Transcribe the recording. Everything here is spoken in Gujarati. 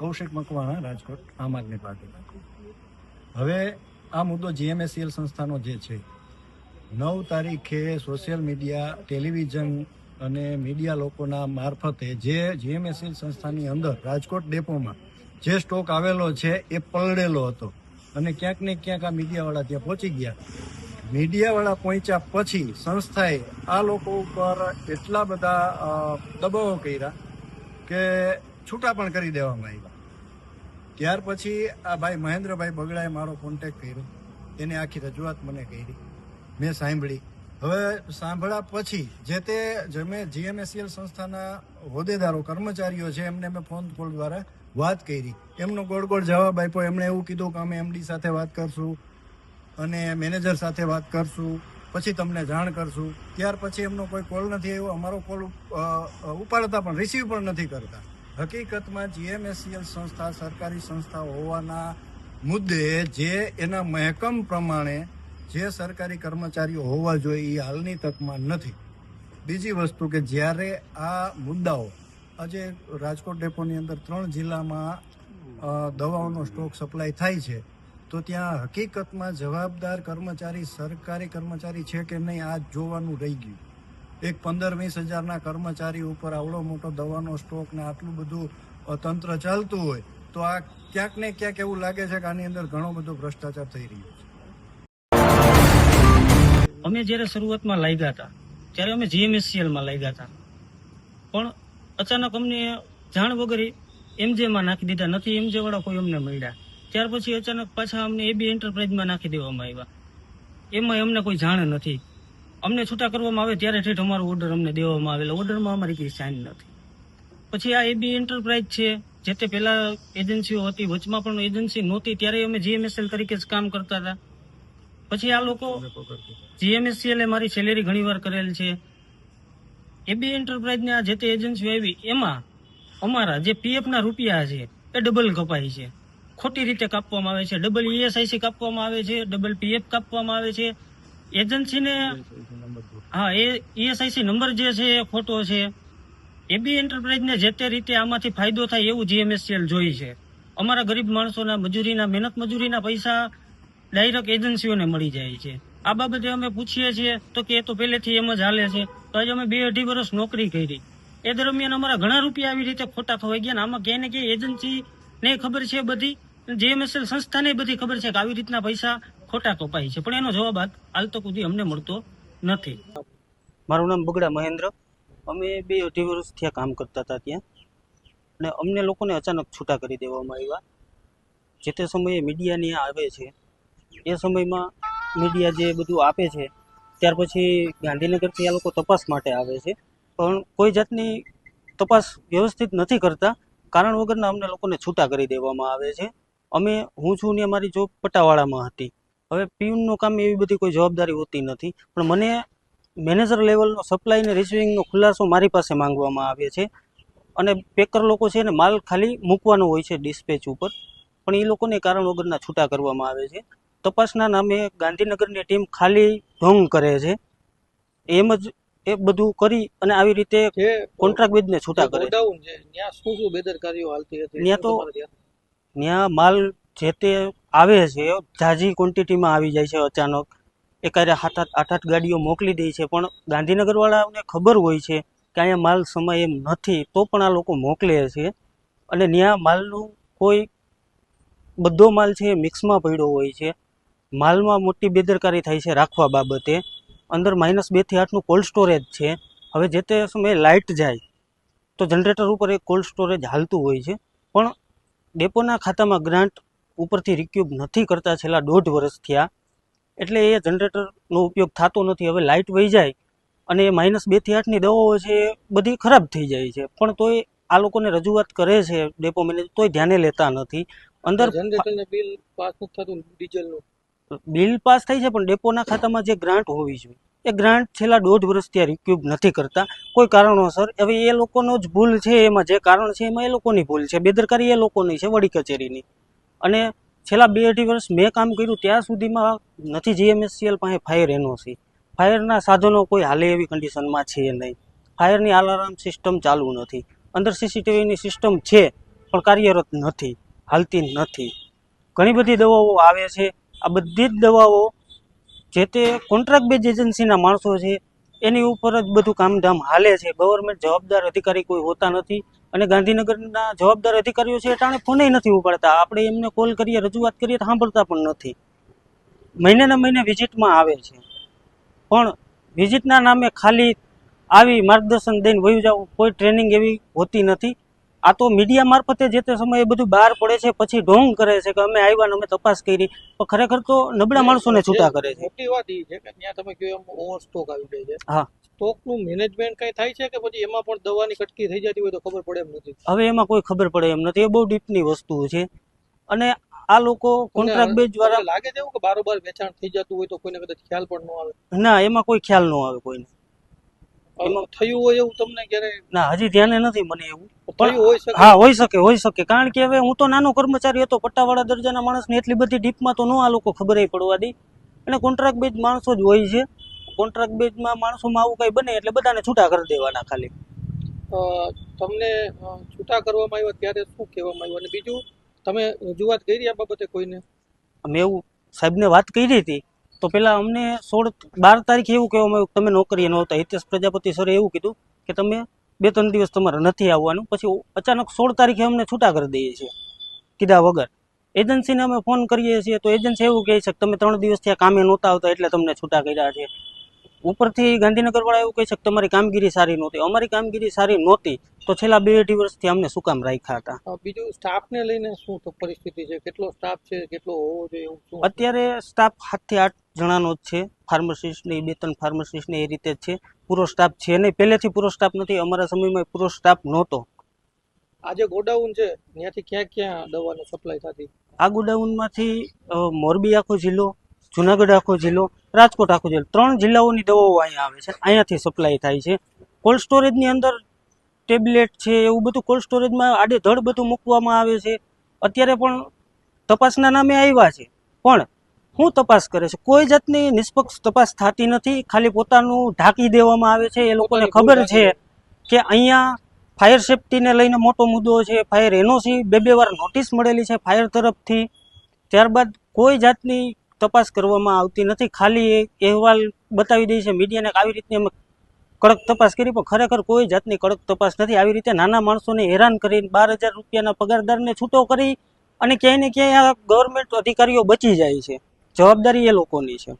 કૌશિક મકવાણા રાજકોટ, આમ આદમી પાર્ટી હવે આ મુદ્દો જીએમએસીએલ સંસ્થાનો જે છે, નવ તારીખે સોશિયલ મીડિયા, ટેલિવિઝન અને મીડિયા લોકોના મારફતે જે જીએમએસસીએલ સંસ્થાની અંદર રાજકોટ ડેપોમાં જે સ્ટોક આવેલો છે એ પલળેલો હતો. અને ક્યાંક ને ક્યાંક આ મીડિયાવાળા ત્યાં પહોંચી ગયા. મીડિયાવાળા પહોંચ્યા પછી સંસ્થાએ આ લોકો ઉપર એટલા બધા દબાવો કર્યા કે છૂટા પણ કરી દેવામાં આવ્યા. ત્યાર પછી આ ભાઈ મહેન્દ્રભાઈ બગડાએ મારો કોન્ટેક્ટ કર્યો. એને આખી રજૂઆત મને કરી. મેં સાંભળી. હવે સાંભળ્યા પછી જે તે જે મેં જીએમએસસીએલ સંસ્થાના હોદ્દેદારો, કર્મચારીઓ છે, એમને મેં ફોન કોલ દ્વારા વાત કરી. એમનો ગોળ ગોળ જવાબ આપ્યો. એમણે એવું કીધું કે અમે એમડી સાથે વાત કરશું અને મેનેજર સાથે વાત કરશું, પછી તમને જાણ કરશું. ત્યાર પછી એમનો કોઈ કોલ નથી આવ્યો. અમારો કોલ ઉપાડતા પણ રિસીવ પણ નથી કરતા. હકીકતમાં જીએમએસસીએલ સંસ્થા સરકારી સંસ્થા હોવાના મુદ્દે જે એના મહેકમ પ્રમાણે જે સરકારી કર્મચારીઓ હોવા જોઈએ એ હાલની તકમાં નથી. બીજી વસ્તુ કે જ્યારે આ મુદ્દાઓ, આજે રાજકોટ ડેપોની અંદર ત્રણ જિલ્લામાં દવાઓનો સ્ટોક સપ્લાય થાય છે, તો ત્યાં હકીકતમાં જવાબદાર કર્મચારી, સરકારી કર્મચારી છે કે નહીં આ જોવાનું રહી ગયું. એક પંદર વીસ હજારના કર્મચારી ઉપર આવડો મોટો દવાનો સ્ટોક ને આટલું બધું તંત્ર ચાલતું હોય, તો આ ક્યાંક ને ક્યાંક એવું લાગે છે કે આની અંદર ઘણો બધો ભ્રષ્ટાચાર થઈ રહ્યો છે. અમે જ્યારે શરૂઆતમાં લાગ્યા હતા, ત્યારે અમે જીએમએસસીએલમાં લાગ્યા હતા. પણ અચાનક અમને જાણ વગર એમજેમાં નાખી દીધા, નથી એમજે વાળા કોઈ અમને મળ્યા. ત્યાર પછી અચાનક પાછા અમને એબી એન્ટરપ્રાઇઝમાં નાખી દેવામાં આવ્યા. એમાં અમને કોઈ જાણ નથી. અમને છૂટા કરવામાં આવે ત્યારે ઠેઠ અમારો ઓર્ડર અમને દેવામાં આવેલો. ઓર્ડરમાં અમારી કઈ સાઇન નથી. પછી આ એબી એન્ટરપ્રાઇઝ છે, જે તે પહેલા એજન્સીઓ હતી, વચમાં પણ એજન્સી નહોતી ત્યારે અમે જીએમએસએલ તરીકે જ કામ કરતા હતા. પછી આ લોકો જીએમએસસીએલ મારી સેલેરી ઘણીવાર કરેલ છે. એબી એન્ટરપ્રાઇઝની આ જે તે એજન્સીઓ આવી, એમાં અમારા જે પીએફના રૂપિયા છે, એ ડબલ કપાય છે. ખોટી રીતે કાપવામાં આવે છે. ડબલ ઈએસઆઈસી કાપવામાં આવે છે ડબલ પીએફ કાપવામાં આવે છે. એજન્સીને હા, એ ઈએસઆઈસી નંબર જે છે, એ ખોટો છે. એબી એન્ટરપ્રાઇઝને જે તે રીતે આમાંથી ફાયદો થાય એવું જીએમએસસીએલ જોઈ છે. અમારા ગરીબ માણસોના મજૂરીના, મહેનત મજૂરીના પૈસા ડાયરેક્ટ એજન્સીઓને મળી જાય છે. આ બાબતે અમે પૂછીએ છીએ, તો કે એ તો પહેલેથી એમ જ હાલે છે. તો આજે અમે બે અઢી વર્ષ નોકરી કરી. એ દરમિયાન અમારા ઘણા રૂપિયા આવી રીતે ખોટા ખવાઈ ગયા ને આમાં ક્યાંય ને ક્યાંય એજન્સી ને ખબર છે બધી. જીએમએસએલ સંસ્થાને બધી ખબર છે કે આવી રીતના પૈસા ખોટા કપાય છે. પણ એનો જવાબ હાલ- તો તક સુધી અમને મળતો નથી. મારું નામ બગડા મહેન્દ્ર. અમે બે અઢી વર્ષ થયા કામ કરતા હતા ત્યાં. અને અમને લોકોને અચાનક છૂટા કરી દેવામાં આવ્યા. જે તે સમયે મીડિયાની આવે છે, એ સમયમાં મીડિયા જે બધું આપે છે, ત્યાર પછી ગાંધીનગરથી આ લોકો તપાસ માટે આવે છે. પણ કોઈ જાતની તપાસ વ્યવસ્થિત નથી કરતા. કારણ વગરના અમને લોકોને છૂટા કરી દેવામાં આવે છે. અમે, હું છું ને મારી જોબ પટાવાળામાં હતી. હવે પીયુનનું કામ એવી બધી કોઈ જવાબદારી હોતી નથી. પણ મને મેનેજર લેવલનો સપ્લાય અને રિસીવિંગનો ખુલાસો મારી પાસે માંગવામાં આવે છે. અને પેકર લોકો છે ને માલ ખાલી મૂકવાનો હોય છે ડિસ્પેચ ઉપર. પણ એ લોકોને કારણ વગરના છૂટા કરવામાં આવે છે. તપાસના નામે ગાંધીનગરની ટીમ ખાલી ઢોંગ કરે છે. એમ જ એ બધું કરી અને આવી રીતે કોન્ટ્રાક્ટ બેદને છૂટા કરે ત્યાં શું શું બેદરકારીઓ હાલતી હતી? ત્યાં તો-? ત્યાં માલ જે તે આવે છે, ઝાઝી ક્વોન્ટિટીમાં આવી જાય છે અચાનક. એકારે હાથ આઠ આઠ આઠ ગાડીઓ મોકલી દે છે, પણ ગાંધીનગરવાળાઓને ખબર હોય છે કે અહીંયા માલ સમય એમ નથી, તો પણ આ લોકો મોકલે છે. અને ત્યાં માલનું કોઈ બધો માલ છે એ મિક્સમાં પડ્યો હોય છે. માલમાં મોટી બેદરકારી થાય છે રાખવા બાબતે. અંદર માઇનસ બેથી આઠનું કોલ્ડ સ્ટોરેજ છે. હવે જે તે સમયે લાઇટ જાય, તો જનરેટર ઉપર એક કોલ્ડ સ્ટોરેજ હાલતું હોય છે. પણ ડેપોના ખાતામાં ગ્રાન્ટ ઉપરથી રિક્યુબ નથી કરતા છેલ્લા દોઢ વર્ષ થયા. એટલે એ જનરેટરનો ઉપયોગ થતો નથી. હવે લાઇટ વહી જાય અને એ માઇનસ બેથી આઠની દવાઓ છે એ બધી ખરાબ થઈ જાય છે. પણ તોય આ લોકોને રજૂઆત કરે છે ડેપો મેનેજર તોય ધ્યાને લેતા નથી. અંદર બિલ પાસ થતું ડીઝલનું બિલ પાસ થાય છે પણ ડેપોના ખાતામાં જે ગ્રાન્ટ હોવી જોઈએ. એ ગ્રાન્ટ છેલ્લા દોઢ વર્ષ ત્યાં રિક્યુબ નથી કરતા. કોઈ કારણોસર હવે એ લોકોનો જ ભૂલ છે એમાં. જે કારણ છે એમાં એ લોકોની ભૂલ છે. બેદરકારી એ લોકોની છે વડી કચેરીની. અને છેલ્લા બે અઢી વર્ષ મેં કામ કર્યું ત્યાં સુધીમાં નથી જીએમએસસીએલ પાસે ફાયર એનઓસી ફાયરના સાધનો કોઈ હાલે એવી કન્ડિશનમાં છે નહીં. ફાયરની અલાર્મ સિસ્ટમ ચાલુ નથી. અંદર સીસીટીવીની સિસ્ટમ છે, પણ કાર્યરત નથી, હાલતી નથી. ઘણી બધી દવાઓ આવે છે. આ બધી જ દવાઓ જે તે કોન્ટ્રાક્ટ બેઝ એજન્સીના માણસો છે એની ઉપર જ બધું કામધામ હાલે છે. ગવર્મેન્ટ જવાબદાર અધિકારી કોઈ હોતા નથી અને ગાંધીનગરના જવાબદાર અધિકારીઓ છે ટાણે ફોને નથી ઉપાડતા. આપણે એમને કોલ કરીએ, રજૂઆત કરીએ તો સાંભળતા પણ નથી. મહિનેના મહિને વિઝિટમાં આવે છે. પણ વિઝિટના નામે ખાલી આવી માર્ગદર્શન દઈને વયું જવું કોઈ ટ્રેનિંગ એવી હોતી નથી. આ તો મીડિયા મારફતે જે તે સમયે બધું બહાર પડે છે પછી ઢોંગ કરે છે કે અમે આવ્યા ને અમે તપાસ કરી પણ ખરેખર તો નબળા માણસોને છૂટા કરે છે. મોટી વાત એ છે કે ત્યાં તમે કહ્યું એમ ઓવર સ્ટોક આવી જાય છે. હા. સ્ટોકનું મેનેજમેન્ટ કઈ થાય છે કે પછી એમાં પણ દવાની કટકી થઈ જતી હોય તો ખબર પડે એમ નથી? હવે એમાં કોઈ ખબર પડે એમ નથી એ બહુ ડીપની વસ્તુ છે. અને આ લોકો કોન્ટ્રાક્ટ બેઝ દ્વારા લાગે છે કે બારોબાર વેચાણ થઈ જતું હોય તો કોઈને કદાચ ખ્યાલ પણ ન આવે? ના એમાં કોઈ ખ્યાલ ન આવે કોઈને. એમાં થયું હોય એવું તમને ક્યારે? ના હજી ધ્યાને નથી મને એવું. થયું હોય શકે? હા હોઈ શકે હોઈ શકે. કારણ કે હવે હું તો નાનો કર્મચારી હતો પટ્ટાવાળા દરજાના માણસને એટલી બધી ડીપમાં તો ન આ લોકો ખબર પડવા દે. અને કોન્ટ્રાક્ટ બેઝ માણસો જ હોય છે. કોન્ટ્રાક્ટ બેઝમાં માણસોમાં આવું કઈ બને એટલે બધાને છૂટા કરી દેવાના ખાલી. તમને છૂટા કરવામાં આવ્યા ત્યારે શું કહેવામાં આવ્યું? અને બીજું તમે રજૂઆત કરી આ બાબતે કોઈને? અમે એવું સાહેબને વાત કરી હતી. તો પેલા અમને સોળ, બાર તારીખે એવું કહેવામાં આવ્યું તમે નોકરીએ નહોતા હિતેશ પ્રજાપતિ સરે એવું કીધું કે તમે બે ત્રણ દિવસ તમારે નથી આવવાનું. પછી અચાનક સોળ તારીખે અમને છૂટા કરી દઈએ છીએ. કીધા વગર. એજન્સીને અમે ફોન કરીએ છીએ તો એજન્સી એવું કહે છે કે તમે ત્રણ દિવસથી આ કામે નહોતા આવતા એટલે તમને છૂટા કર્યા છે. ઉપરથી ગાંધીનગર વાળા એવું કહે છે કે તમારી કામગીરી સારી નહોતી. અમારી કામગીરી સારી નહોતી તો છેલ્લા બે અઢી વર્ષથી અમને શું કામ રાખ્યા હતા? બીજું સ્ટાફને લઈને શું પરિસ્થિતિ છે? કેટલો સ્ટાફ છે? કેટલો હોવો જોઈએ એવું અત્યારે સ્ટાફ સાતથી આઠ જણાનો જ છે. ફાર્મસિસ્ટ ને બે ત્રણ ફાર્મસિસ્ટ ને એ રીતે જ છે. પૂરો સ્ટાફ છે નહીં. પહેલેથી પૂરો સ્ટાફ નથી. અમારા સમયમાં પૂરો સ્ટાફ નહોતો. આ જે ગોડાઉન છે. ત્યાંથી ક્યાં ક્યાં દવાનો સપ્લાય થતી? આ ગોડાઉનમાંથી મોરબી આખો જિલ્લો જુનાગઢ આખો જિલ્લો રાજકોટ આખો જિલ્લો ત્રણ જિલ્લાઓની દવાઓ અહીંયા આવે છે. અહીંયાથી સપ્લાય થાય છે. કોલ્ડ સ્ટોરેજની અંદર ટેબ્લેટ છે એવું બધું કોલ્ડ સ્ટોરેજમાં આડેધડ બધું મૂકવામાં આવે છે. અત્યારે પણ તપાસના નામે આવ્યા છે. પણ શું તપાસ કરે છે? કોઈ જાતની નિષ્પક્ષ તપાસ થતી નથી. ખાલી પોતાનું ઢાંકી દેવામાં આવે છે. એ લોકોને ખબર છે કે અહીંયા ફાયર સેફટીને લઈને મોટો મુદ્દો છે. ફાયર એનઓસી બે બે વાર નોટિસ મળેલી છે ફાયર તરફથી. ત્યારબાદ કોઈ જાતની તપાસ કરવામાં આવતી નથી. ખાલી અહેવાલ બતાવી દે છે મીડિયાને આવી રીતની અમે કડક તપાસ કરી, પણ ખરેખર કોઈ જાતની કડક તપાસ નથી. આવી રીતે નાના માણસોને હેરાન કરીને બાર હજાર રૂપિયાના પગારદારને છૂટો કરી અને ક્યાંય ને ક્યાંય આ ગવર્મેન્ટ અધિકારીઓ બચી જાય છે. જવાબદારી એ લોકોની છે.